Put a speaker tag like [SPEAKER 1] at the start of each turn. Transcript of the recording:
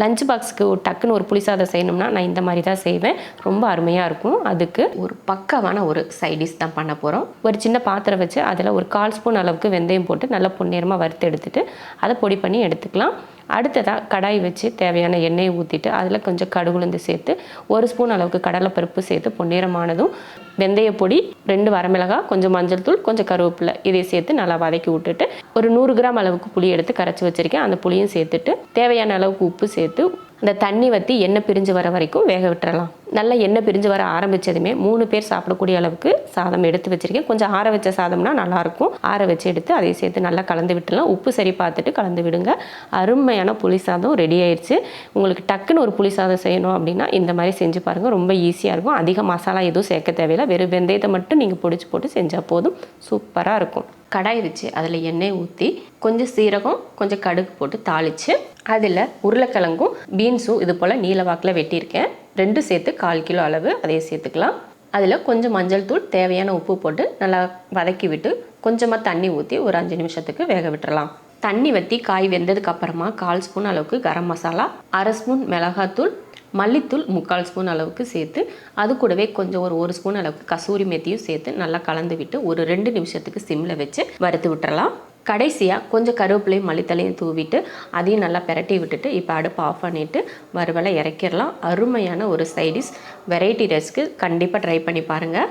[SPEAKER 1] Lunch பாக்ஸுக்கு ஒரு டக்குன்னு ஒரு புளி சாதம் செய்யணும்னா நான் இந்த மாதிரி தான் செய்வேன். ரொம்ப அருமையாக இருக்கும். அதுக்கு ஒரு பக்கமான ஒரு சைடிஷ் தான் பண்ண போகிறோம் ஒரு சின்ன பாத்திரம் வச்சு அதில் ஒரு கால் ஸ்பூன் அளவுக்கு வெந்தயம் போட்டு நல்லா பொன்னிறமாக வறுத்து எடுத்துகிட்டு அதை பொடி பண்ணி எடுத்துக்கலாம். அடுத்ததாக கடாய் வச்சு தேவையான எண்ணெயை ஊற்றிட்டு அதில் கொஞ்சம் கடுகுலுந்து சேர்த்து ஒரு ஸ்பூன் அளவுக்கு கடலைப்பருப்பு சேர்த்து பொன்னிறமானதும் வெந்தய பொடி ரெண்டு வரமிளகாய் கொஞ்சம் மஞ்சள் தூள் கொஞ்சம் கருவேப்பிலை இதை சேர்த்து நல்லா வதக்கி விட்டுட்டு ஒரு நூறு கிராம் அளவுக்கு புளி எடுத்து கரைச்சி வச்சுருக்கேன். அந்த புளியும் சேர்த்துட்டு தேவையான அளவுக்கு உப்பு சேர்த்து அந்த தண்ணி வற்றி எண்ணெய் பிரிஞ்சு வர வரைக்கும் வேக விட்டுறலாம். நல்லா எண்ணெய் பிரிஞ்சு வர ஆரம்பித்ததுமே மூணு பேர் சாப்பிடக்கூடிய அளவுக்கு சாதம் எடுத்து வச்சுருக்கேன். கொஞ்சம் ஆற வச்ச சாதம்னா நல்லாயிருக்கும். ஆற வச்சு எடுத்து அதை சேர்த்து நல்லா கலந்து விட்டுலாம் உப்பு சரி பார்த்துட்டு கலந்து விடுங்க. அருமையான புளி சாதம் ரெடி ஆயிடுச்சு உங்களுக்கு டக்குன்னு ஒரு புளி சாதம் செய்யணும் அப்படின்னா இந்த மாதிரி செஞ்சு பாருங்கள் ரொம்ப ஈஸியாக இருக்கும். அதிக மசாலா எதுவும் சேர்க்க தேவையில்லை. வெறும் வெந்தயத்தை மட்டும் நீங்கள் பிடிச்சி போட்டு செஞ்சால் போதும். சூப்பராக இருக்கும். கடாய் வச்சு அதில் எண்ணெய் ஊற்றி கொஞ்சம் சீரகம் கொஞ்சம் கடுகு போட்டு தாளித்து அதில் உருளைக்கிழங்கும் பீன்ஸும் இது போல் நீல வாக்கில் வெட்டியிருக்கேன். ரெண்டும் சேர்த்து கால் கிலோ அளவு அதையே சேர்த்துக்கலாம். அதில் கொஞ்சம் மஞ்சள் தூள் தேவையான உப்பு போட்டு நல்லா வதக்கி விட்டு கொஞ்சமாக தண்ணி ஊற்றி ஒரு அஞ்சு நிமிஷத்துக்கு வேக விட்டுறலாம். தண்ணி வற்றி காய் வெந்ததுக்கு அப்புறமா கால் ஸ்பூன் அளவுக்கு கரம் மசாலா அரை ஸ்பூன் மிளகாத்தூள் மல்லித்தூள் முக்கால் ஸ்பூன் அளவுக்கு சேர்த்து அது கூடவே கொஞ்சம் ஒரு ஒரு ஸ்பூன் அளவுக்கு கசூரி மெத்தியும் சேர்த்து நல்லா கலந்து விட்டு ஒரு ரெண்டு நிமிஷத்துக்கு சிம்மில் வச்சு வறுத்து விட்டுறலாம். கடைசியாக கொஞ்சம் கருவேப்பிலையும் மல்லித்தலையும் தூவிட்டு அதையும் நல்லா பெரட்டி விட்டுட்டு இப்போ அடுப்பு ஆஃப் பண்ணிவிட்டு வறுவலை இறக்கிடலாம். அருமையான ஒரு சைடிஷ். வெரைட்டி ரைஸ்க்கு கண்டிப்பாக ட்ரை பண்ணி பாருங்கள்